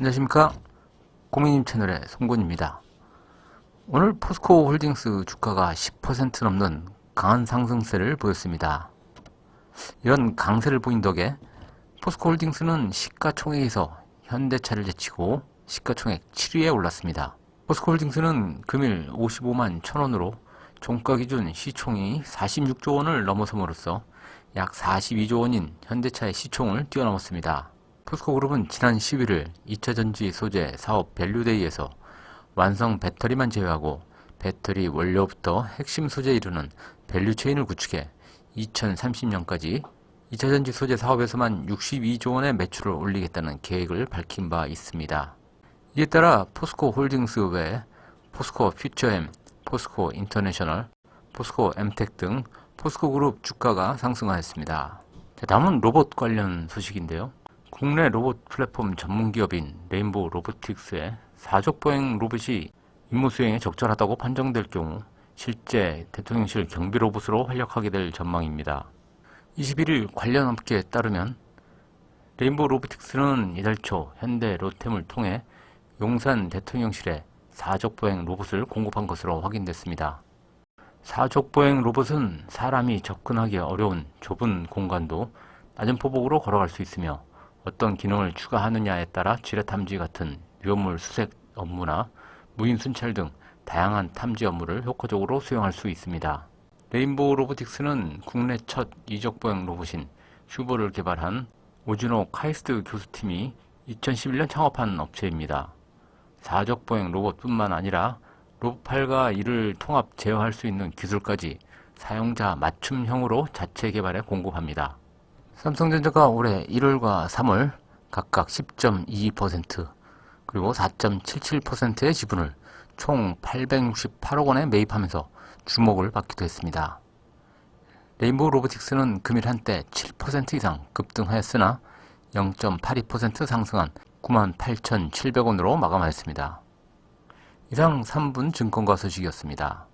안녕하십니까. 고민님 채널의 송곤입니다. 오늘 포스코 홀딩스 주가가 10% 넘는 강한 상승세를 보였습니다. 이런 강세를 보인 덕에 포스코 홀딩스는 시가총액에서 현대차를 제치고 시가총액 7위에 올랐습니다. 포스코 홀딩스는 금일 55만 1000원으로 종가 기준 시총이 46조 원을 넘어섬으로써 약 42조 원인 현대차의 시총을 뛰어넘었습니다. 포스코 그룹은 지난 11일 2차 전지 소재 사업 밸류데이에서 완성 배터리만 제외하고 배터리 원료부터 핵심 소재에 이르는 밸류체인을 구축해 2030년까지 2차 전지 소재 사업에서만 62조 원의 매출을 올리겠다는 계획을 밝힌 바 있습니다. 이에 따라 포스코 홀딩스 외 포스코 퓨처엠, 포스코 인터내셔널, 포스코 엠텍 등 포스코 그룹 주가가 상승하였습니다. 자, 다음은 로봇 관련 소식인데요. 국내 로봇 플랫폼 전문 기업인 레인보우 로보틱스의 사족 보행 로봇이 임무 수행에 적절하다고 판정될 경우 실제 대통령실 경비 로봇으로 활약하게 될 전망입니다. 21일 관련 업계에 따르면 레인보우 로보틱스는 이달 초 현대 로템을 통해 용산 대통령실에 사족보행 로봇을 공급한 것으로 확인됐습니다. 사족보행 로봇은 사람이 접근하기 어려운 좁은 공간도 낮은 포복으로 걸어갈 수 있으며 어떤 기능을 추가하느냐에 따라 지뢰 탐지 같은 위험물 수색 업무나 무인 순찰 등 다양한 탐지 업무를 효과적으로 수행할 수 있습니다. 레인보우 로보틱스는 국내 첫 이적보행 로봇인 슈버를 개발한 오즈노 카이스트 교수팀이 2011년 창업한 업체입니다. 사적보행 로봇뿐만 아니라 로봇팔과 이를 통합 제어할 수 있는 기술까지 사용자 맞춤형으로 자체 개발에 공급합니다. 삼성전자가 올해 1월과 3월 각각 10.22% 그리고 4.77%의 지분을 총 868억 원에 매입하면서 주목을 받기도 했습니다. 레인보우 로보틱스는 금일 한때 7% 이상 급등하였으나 0.82% 상승한 98,700원으로 마감하였습니다. 이상 3분 증권가 소식이었습니다.